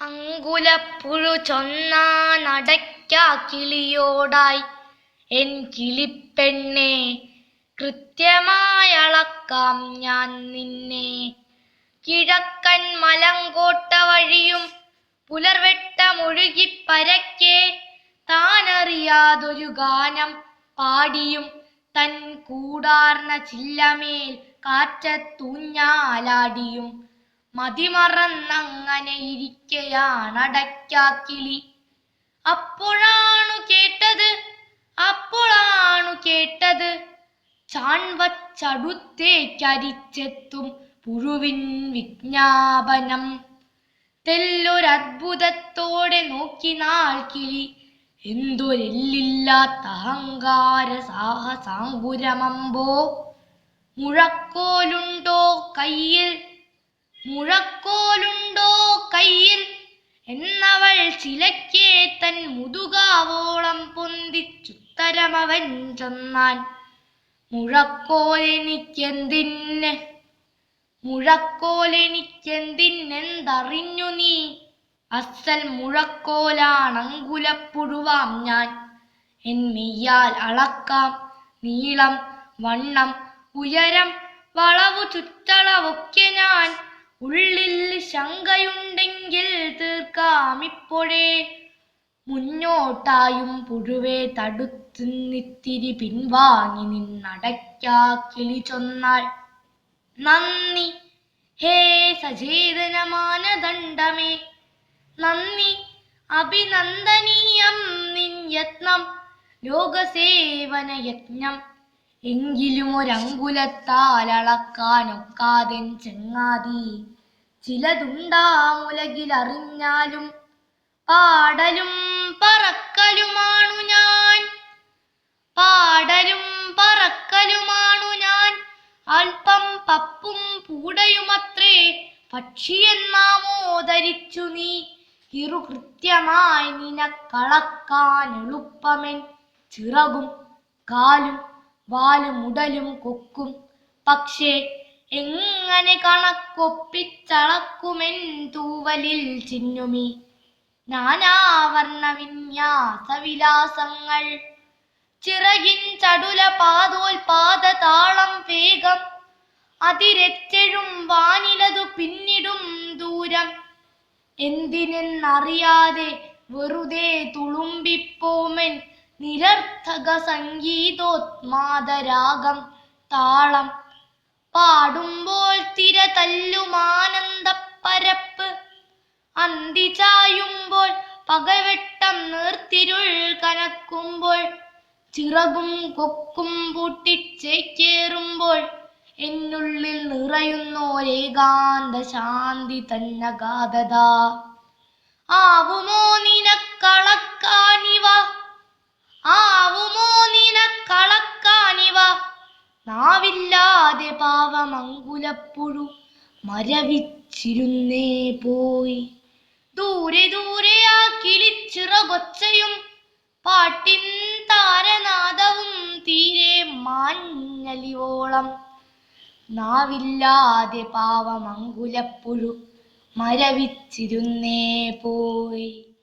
അങ്കുലപ്പുഴു ചൊന്നാനടയ്ക്കാ കിളിയോടായി. N കിളിപ്പെണ്ണെ കൃത്യമായളക്കാം ഞാൻ നിന്നെ. കിഴക്കൻ മലങ്കോട്ട വഴിയും പുലർവെട്ടമൊഴുകി പരക്കെ താനറിയാതൊരു ഗാനം പാടിയും തൻ കൂടാർന്ന ചില്ലമേൽ കാറ്റത്തൂഞ്ഞാലാടിയും. മതിമറന്നങ്ങനെ ഇരിക്കയാണടയ്ക്കാക്കിളി അപ്പോഴാണു കേട്ടത് അപ്പോഴാണു കേട്ടത്. ചാൺവച്ചടുത്തേക്കരിച്ചെത്തും പുഴുവിൻ വിജ്ഞാപനം. തെല്ലൊരത്ഭുതത്തോടെ നോക്കി നാൾ കിളി എന്തൊരെല്ലില്ലാത്ത അഹങ്കാര സാഹസാങ്കുരമമ്പോ മുഴക്കോലുണ്ടോ കയ്യിൽ? മുഴക്കോലുണ്ടോ കയ്യിൽ? എന്നവൾ ചിലക്കേ തൻ മുതുകാവോളം പൊന്തിച്ചുത്തരമവൻ ചൊന്നാൻ മുഴക്കോലെനിക്കെന്തിന്? മുഴക്കോലെനിക്കെന്തിനെന്തറിഞ്ഞു നീ? അസൽ മുഴക്കോലാണങ്കുലപ്പുഴുവാം ഞാൻ. എൻ മെയ്യാൽ അളക്കാം നീളം വണ്ണം ഉയരം വളവു ചുറ്റളവൊക്കെ ഞാൻ. ഉള്ളിൽ ശങ്കയുണ്ടെങ്കിൽ തീർക്കാമിപ്പോഴേ മുന്നോട്ടായും പുഴുവെ തടുത്തുന്നിത്തിരി പിൻവാങ്ങി നിന്നടയ്ക്കാ കിളി ചൊന്നാൾ നന്ദി. ഹേ സചേതന മാനദണ്ഡമേ നന്ദി. അഭിനന്ദനീയം നിൻ യത്നം. ലോകസേവന യജ്ഞം എങ്കിലും ഒരങ്കുലത്താൽ അളക്കാനൊക്കാതെൻ ചെങ്ങാതി. ചിലതുണ്ടാമുലകിലറിഞ്ഞാലും പാടലും പറക്കലുമാണു ഞാൻ. പാടലും പറക്കലുമാണു ഞാൻ. അല്പം പപ്പും പൂടയുമത്രേ. പക്ഷിയെന്നാമോ ധരിച്ചു നീ. ഇറു കൃത്യമായി നിനക്കളക്കാൻ എളുപ്പമെൻ. ചിറകും കാലും വാലും ഉടലും കൊക്കും. പക്ഷേ എങ്ങനെ കണക്കൊപ്പിച്ചളക്കുമെൻ തൂവലിൽ ചിന്നുമി. നാനാവർണ വിന്യാസ വിലാസങ്ങൾ ചിറകിൻ ചടുല പാദോൽപാദ താളം വേഗം. അതിരെച്ചെഴും വാനിലതു പിന്നിടും ദൂരം. എന്തിനെന്നറിയാതെ വെറുതെ തുളുമ്പിപ്പോമൻ നിരർത്ഥക സംഗീതോത്മാദരാഗം താളം. പാടുമ്പോൾ തിര തല്ലുമാനന്ദപ്പരപ്പ് അന്തി ചായുമ്പോൾ പകവെട്ടം നീർത്തിരുൾ കനക്കുമ്പോൾ. ചിറകും കൊക്കും പൂട്ടിച്ചേക്കേറുമ്പോൾ എന്നുള്ളിൽ നിറയുന്നോരേകാന്ത ശാന്തി തന്നഗാധത ആവുമോ നിനക്കളക്കാനിവ? പാവമങ്കുലപ്പുഴു മരവിച്ചിരുന്നേ പോയി. ദൂരെ ദൂരെ ആ കിളിച്ചിറകൊച്ചയും പാട്ടിൻ താരനാദവും തീരെ മാഞ്ഞലിവോളം. നാവില്ലാതെ പാവമങ്കുലപ്പുഴു മരവിച്ചിരുന്നേ പോയി.